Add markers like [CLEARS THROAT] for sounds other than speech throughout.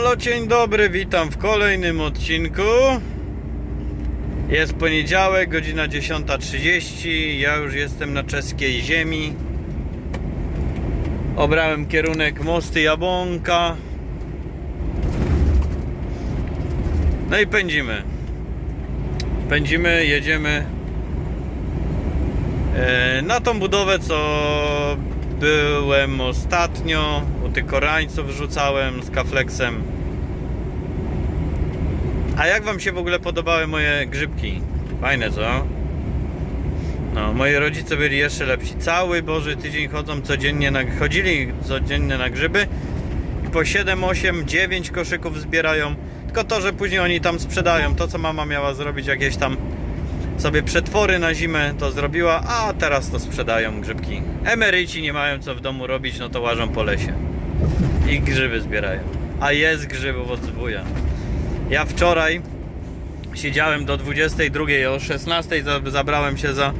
Halo, dzień dobry, witam w kolejnym odcinku. Jest poniedziałek, godzina 10.30. Ja już jestem na czeskiej ziemi. Obrałem kierunek Mosty Jabłonka. No i pędzimy. Pędzimy, jedziemy e, na tą budowę, co byłem ostatnio. U tych korańców rzucałem z kafleksem. A jak wam się w ogóle podobały moje grzybki? Fajne, co? No, moi rodzice byli jeszcze lepsi. Cały Boży tydzień chodzą codziennie na, chodzili codziennie na grzyby i po 7, 8, 9 koszyków zbierają. Tylko to, że później oni tam sprzedają. To, co mama miała zrobić, jakieś tam sobie przetwory na zimę, to zrobiła, a teraz to sprzedają grzybki. Emeryci nie mają co w domu robić, no to łażą po lesie. I grzyby zbierają. A jest grzybów od zbuja. Ja wczoraj siedziałem do 22, o 16 za- zabrałem się za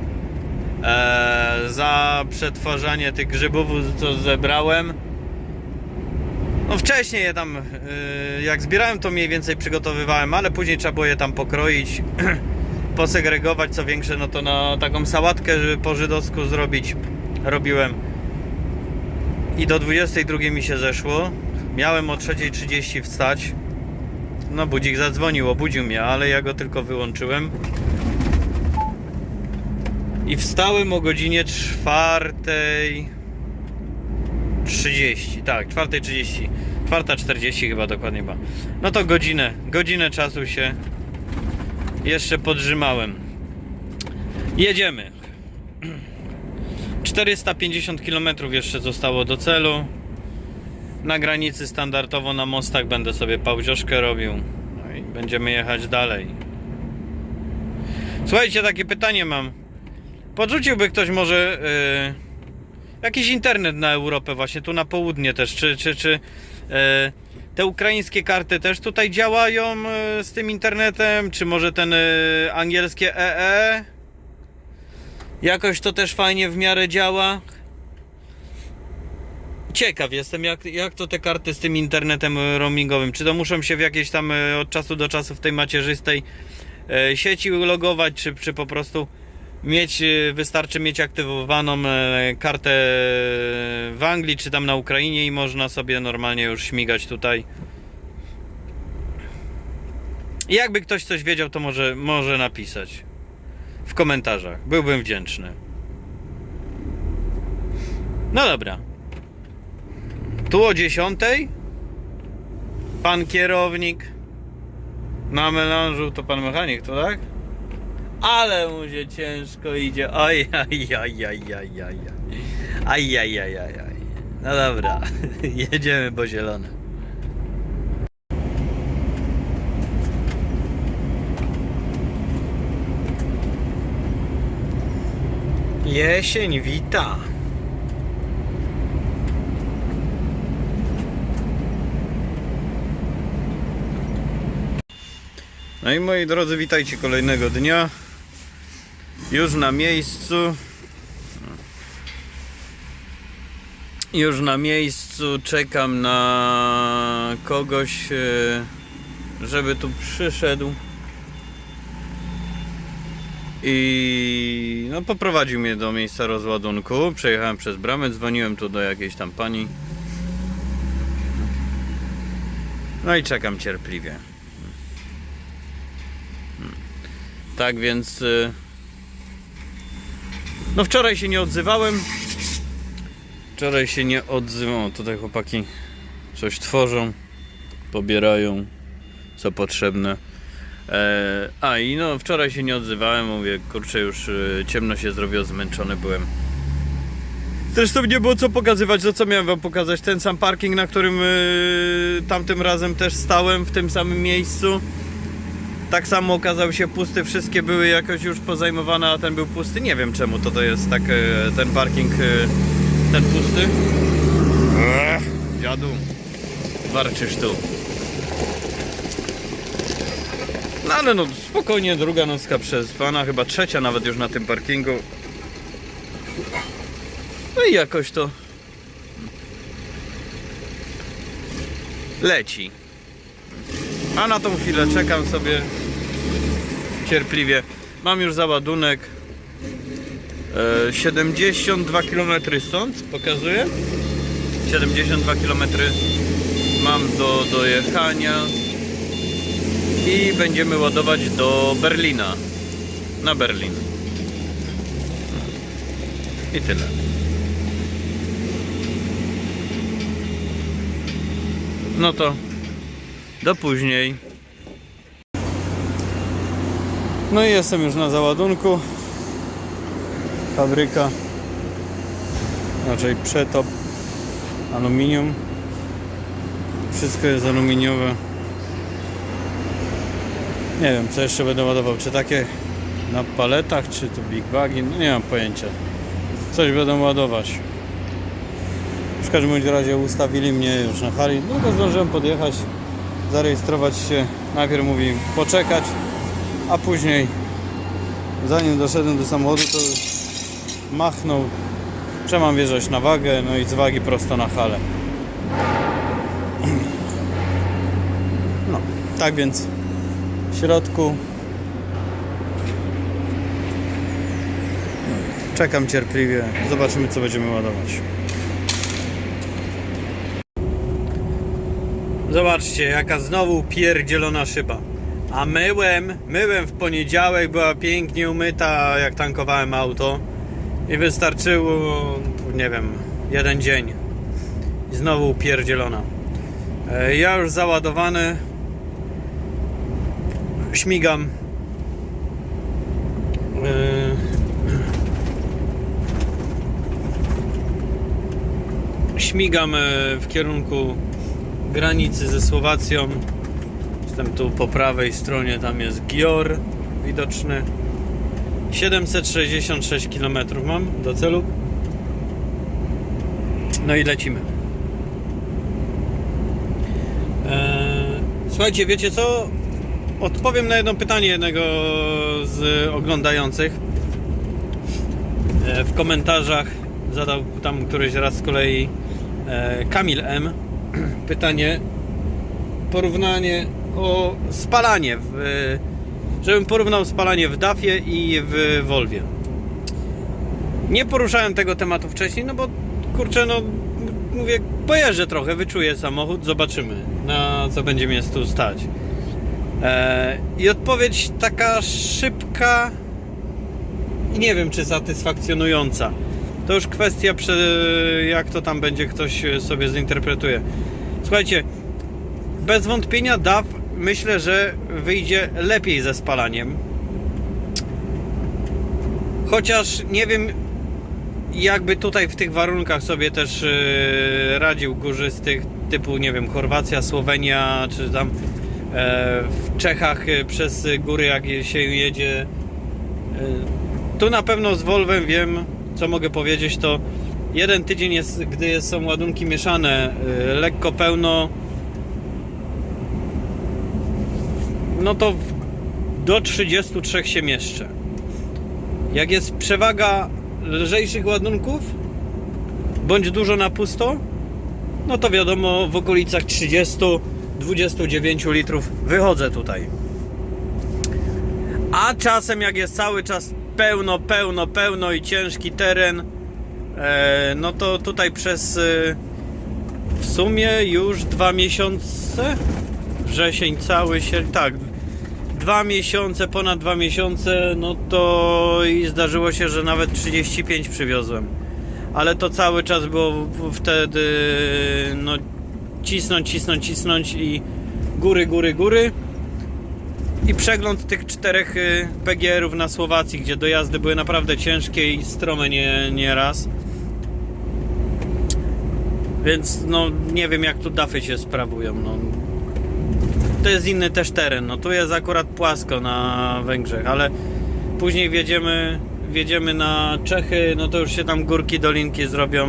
e, za przetwarzanie tych grzybów, co zebrałem. No wcześniej je tam, e, jak zbierałem, to mniej więcej przygotowywałem, ale później trzeba było je tam pokroić, [CLEARS THROAT] posegregować co większe, no to na taką sałatkę żeby po żydowsku zrobić robiłem. I do 22 mi się zeszło. Miałem o 3.30 wstać. No budzik zadzwonił, obudził mnie, ale ja go tylko wyłączyłem. I wstałem o godzinie 4.30. Tak, 4.30. 4.40 chyba dokładnie była. No to godzinę, godzinę czasu się jeszcze podrzymałem. Jedziemy. [CLEARS THROAT] 450 km jeszcze zostało do celu. Na granicy standardowo na mostach będę sobie pauziuszkę robił. No i będziemy jechać dalej. Słuchajcie, takie pytanie mam. Podrzuciłby ktoś może yy, jakiś internet na Europę, właśnie tu na południe też. Czy, czy, czy yy, te ukraińskie karty też tutaj działają yy, z tym internetem? Czy może ten yy, angielskie EE? Jakoś to też fajnie w miarę działa. Ciekaw jestem, jak, jak to te karty z tym internetem roamingowym. Czy to muszą się w jakieś tam e, od czasu do czasu w tej macierzystej e, sieci logować, czy, czy po prostu mieć, e, wystarczy mieć aktywowaną kartę w Anglii, czy tam na Ukrainie i można sobie normalnie już śmigać tutaj. Jakby ktoś coś wiedział, to może, może napisać w komentarzach. Byłbym wdzięczny. No dobra. Tu o 10. Pan kierownik. Na melanżu to pan mechanik, to tak? Ale mu się ciężko idzie. Oj, aj, aj, aj, aj, aj. Aj, aj, aj, aj, aj. No dobra, [LAUGHS] jedziemy po zielone. Jesień wita. No i moi drodzy, witajcie kolejnego dnia. Już na miejscu. Już na miejscu czekam na kogoś, e, żeby tu przyszedł. I no poprowadził mnie do miejsca rozładunku. Przejechałem przez bramę, dzwoniłem tu do jakiejś tam pani. No i czekam cierpliwie. Tak więc. y, No wczoraj się nie odzywałem. Wczoraj się nie odzywam. Tutaj chłopaki coś tworzą, pobierają co potrzebne. E, a i no wczoraj się nie odzywałem, mówię, kurczę już y, ciemno się zrobiło, zmęczony byłem. Zresztą nie było co pokazywać, to co miałem wam pokazać? Ten sam parking, na którym y, tamtym razem też stałem, w tym samym miejscu. Tak samo okazał się pusty, wszystkie były jakoś już pozajmowane, a ten był pusty. Nie wiem czemu to to jest tak, e, ten parking, e, ten pusty. Ech, dziadu, warczysz tu. No ale no spokojnie, druga nocka przez pana, chyba trzecia nawet już na tym parkingu. No i jakoś to leci. A na tą chwilę czekam sobie cierpliwie. Mam już załadunek. E, 72 km stąd pokazuje. 72 km mam do dojechania i będziemy ładować do Berlina. Na Berlin. I tyle. No to do później. No i jestem już na załadunku. Fabryka. Raczej przetop. Aluminium. Wszystko jest aluminiowe. Nie wiem, co jeszcze będę ładował. Czy takie na paletach, czy to big bagi? No nie mam pojęcia. Coś będę ładować. W każdym razie ustawili mnie już na hali. No to zdążyłem podjechać, zarejestrować się. Najpierw mówi poczekać, a później zanim doszedłem do samochodu to machnął, że mam wjeżdżać na wagę, no i z wagi prosto na halę. No, tak więc w środku czekam cierpliwie, zobaczymy co będziemy ładować. Zobaczcie, jaka znowu pierdzielona szyba. A myłem, myłem w poniedziałek, była pięknie umyta, jak tankowałem auto. I wystarczyło, nie wiem, jeden dzień. I znowu pierdzielona. E, Ja już załadowany. Śmigam. E, [CLEARS THROAT] Śmigam e, w kierunku granicy ze Słowacją. Jestem tu po prawej stronie, tam jest Gior widoczny. 766 km mam do celu. No i lecimy. Eee, słuchajcie, wiecie co? Odpowiem na jedno pytanie jednego z oglądających. E, w komentarzach zadał tam któryś raz z kolei e, Kamil M. [CLEARS THROAT] pytanie, porównanie o spalanie, w, żebym porównał spalanie w DAFie i w Volvie. Nie poruszałem tego tematu wcześniej, no bo kurczę, no mówię, pojeżdżę trochę, wyczuję samochód, zobaczymy na co będzie mnie tu stać. E, I odpowiedź taka szybka i nie wiem czy satysfakcjonująca. To już kwestia, jak to tam będzie ktoś sobie zinterpretuje. Słuchajcie, bez wątpienia DAF myślę, że wyjdzie lepiej ze spalaniem. Chociaż nie wiem, jakby tutaj w tych warunkach sobie też yy, radził górzystych typu, nie wiem, Chorwacja, Słowenia, czy tam e, w Czechach e, przez góry, jak się jedzie. E, tu na pewno z Volvem wiem, co mogę powiedzieć, to jeden tydzień jest, gdy są ładunki mieszane, e, lekko pełno, no to do 33 się mieszczę. Jak jest przewaga lżejszych ładunków, bądź dużo na pusto, no to wiadomo, w okolicach 30-29 litrów wychodzę tutaj. A czasem, jak jest cały czas pełno, pełno, pełno i ciężki teren, e, no to tutaj przez e, w sumie już dwa miesiące, wrzesień cały się, tak, dwa miesiące, ponad dwa miesiące, no to i zdarzyło się, że nawet 35 przywiozłem. Ale to cały czas było wtedy, no cisnąć, cisnąć, cisnąć i góry, góry, góry. I przegląd tych czterech y, PGR-ów na Słowacji, gdzie dojazdy były naprawdę ciężkie i strome nie, nie raz. Więc no nie wiem jak tu dafy się sprawują. No. To jest inny też teren. No tu jest akurat płasko na Węgrzech, ale później wjedziemy, wjedziemy na Czechy, no to już się tam górki, dolinki zrobią.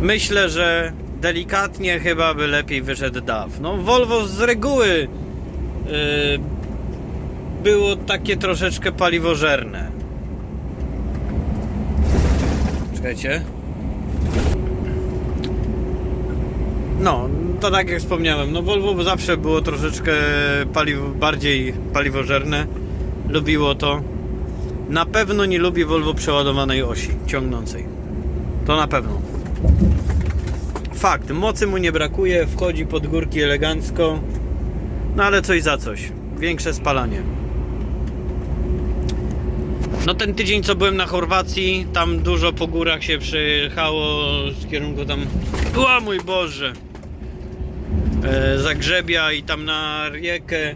Myślę, że delikatnie chyba by lepiej wyszedł DAF. No Volvo z reguły było takie troszeczkę paliwożerne. Czekajcie. No, to tak jak wspomniałem, no Volvo zawsze było troszeczkę paliw, bardziej paliwożerne. Lubiło to. Na pewno nie lubi Volvo przeładowanej osi ciągnącej. To na pewno. Fakt, mocy mu nie brakuje, wchodzi pod górki elegancko. No ale coś za coś. Większe spalanie. No ten tydzień co byłem na Chorwacji, tam dużo po górach się przejechało z kierunku tam. O mój Boże! E, Zagrzebia i tam na riekę.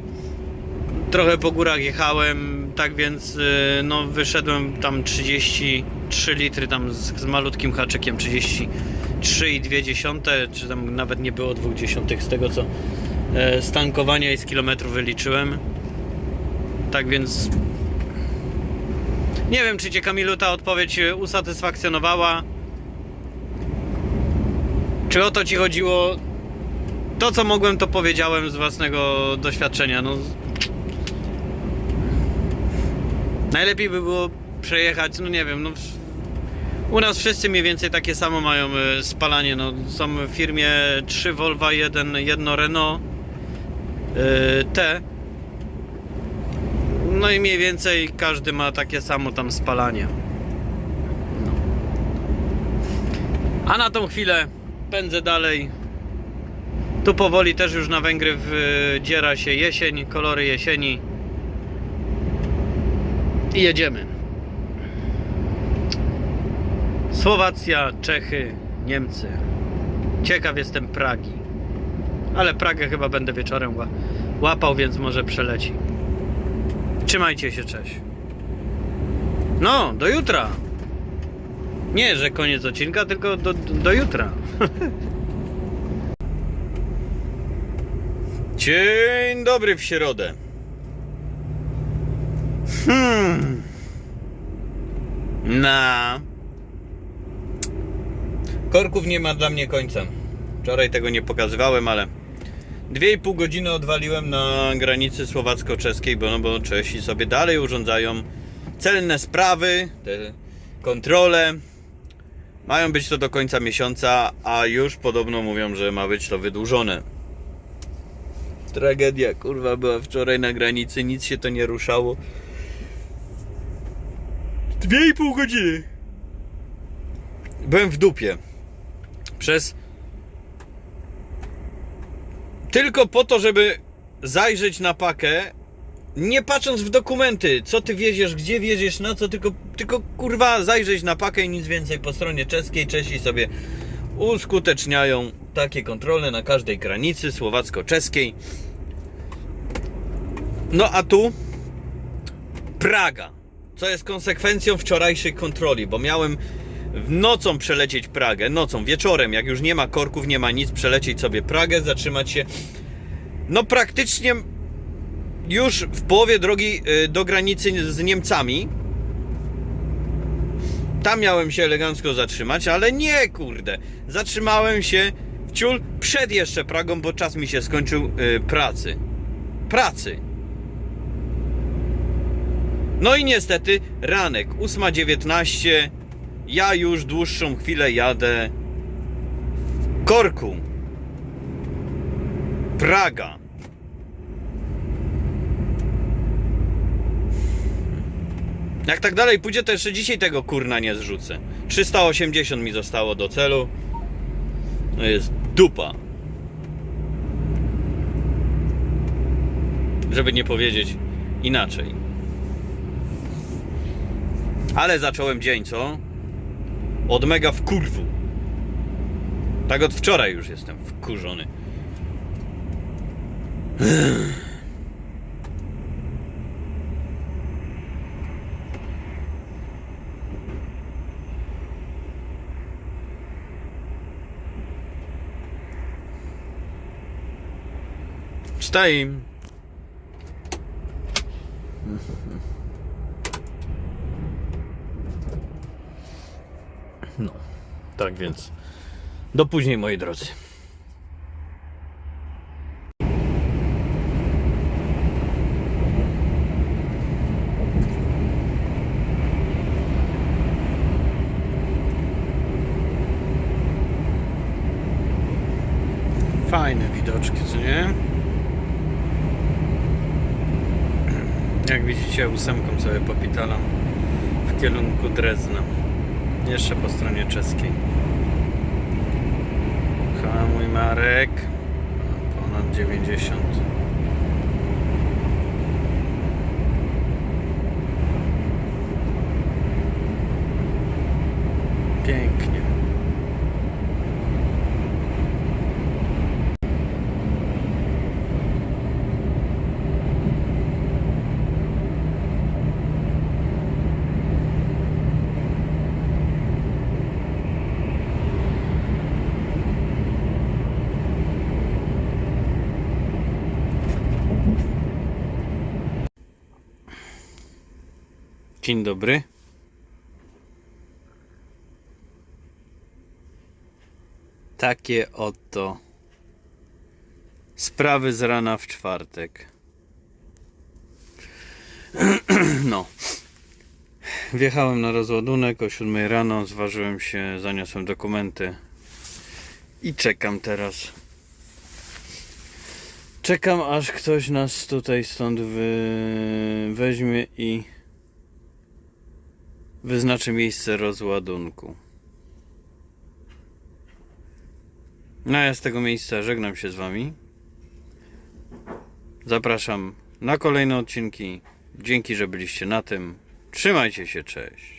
Trochę po górach jechałem, tak więc e, no wyszedłem tam 33 litry tam z, z malutkim haczykiem 33,2 czy tam nawet nie było 0,2 z tego co z tankowania i z kilometrów wyliczyłem. Tak więc nie wiem, czy Cię Kamilu ta odpowiedź e, usatysfakcjonowała. Czy o to Ci chodziło? To, co mogłem, to powiedziałem z własnego doświadczenia. No, najlepiej by było przejechać, no nie wiem, no, u nas wszyscy mniej więcej takie samo mają e, spalanie. No, są w firmie 3 Volvo, 1, jedno Renault e, T. No i mniej więcej każdy ma takie samo tam spalanie. No. A na tą chwilę pędzę dalej. Tu powoli też już na Węgry wdziera się jesień, kolory jesieni. I jedziemy. Słowacja, Czechy, Niemcy. Ciekaw jestem Pragi. Ale Pragę chyba będę wieczorem łapał, więc może przeleci. Trzymajcie się, cześć. No, do jutra. Nie, że koniec odcinka, tylko do, do jutra. [LAUGHS] Dzień dobry w środę. Hmm. Na. Korków nie ma dla mnie końca. Wczoraj tego nie pokazywałem, ale 2,5 godziny odwaliłem na granicy słowacko-czeskiej, bo, no, bo Czesi sobie dalej urządzają celne sprawy, te kontrole. Mają być to do końca miesiąca, a już podobno mówią, że ma być to wydłużone. Tragedia, kurwa, była wczoraj na granicy, nic się to nie ruszało. 2,5 godziny. Byłem w dupie. Przez tylko po to, żeby zajrzeć na pakę, nie patrząc w dokumenty, co ty wieziesz, gdzie wieziesz, na co, tylko, tylko kurwa zajrzeć na pakę i nic więcej po stronie czeskiej. Czesi sobie uskuteczniają takie kontrole na każdej granicy słowacko-czeskiej. No a tu Praga, co jest konsekwencją wczorajszej kontroli, bo miałem nocą przelecieć Pragę, nocą, wieczorem, jak już nie ma korków, nie ma nic, przelecieć sobie Pragę, zatrzymać się, no praktycznie już w połowie drogi y, do granicy z Niemcami. Tam miałem się elegancko zatrzymać, ale nie, kurde. Zatrzymałem się w ciul przed jeszcze Pragą, bo czas mi się skończył y, pracy. Pracy. No i niestety ranek 8.19 ja już dłuższą chwilę jadę w korku. Praga. Jak tak dalej pójdzie, to jeszcze dzisiaj tego kurna nie zrzucę. 380 mi zostało do celu. No jest dupa. Żeby nie powiedzieć inaczej. Ale zacząłem dzień, co? Od mega wkurwu. Tak od wczoraj już jestem wkurzony. [SIGHS] Wstaję. No, tak więc do później moi drodzy. Fajne widoczki, co nie? Jak widzicie, ósemką sobie popitalam w kierunku Drezna. Jeszcze po stronie czeskiej. Hamuj Marek. Ponad 90. Pięknie. Dzień dobry. Takie oto sprawy z rana w czwartek. [CLEARS THROAT] No. Wjechałem na rozładunek o 7 rano, zważyłem się, zaniosłem dokumenty i czekam teraz. Czekam aż ktoś nas tutaj stąd wy... weźmie i wyznaczy miejsce rozładunku. No ja z tego miejsca żegnam się z Wami. Zapraszam na kolejne odcinki. Dzięki, że byliście na tym. Trzymajcie się, cześć.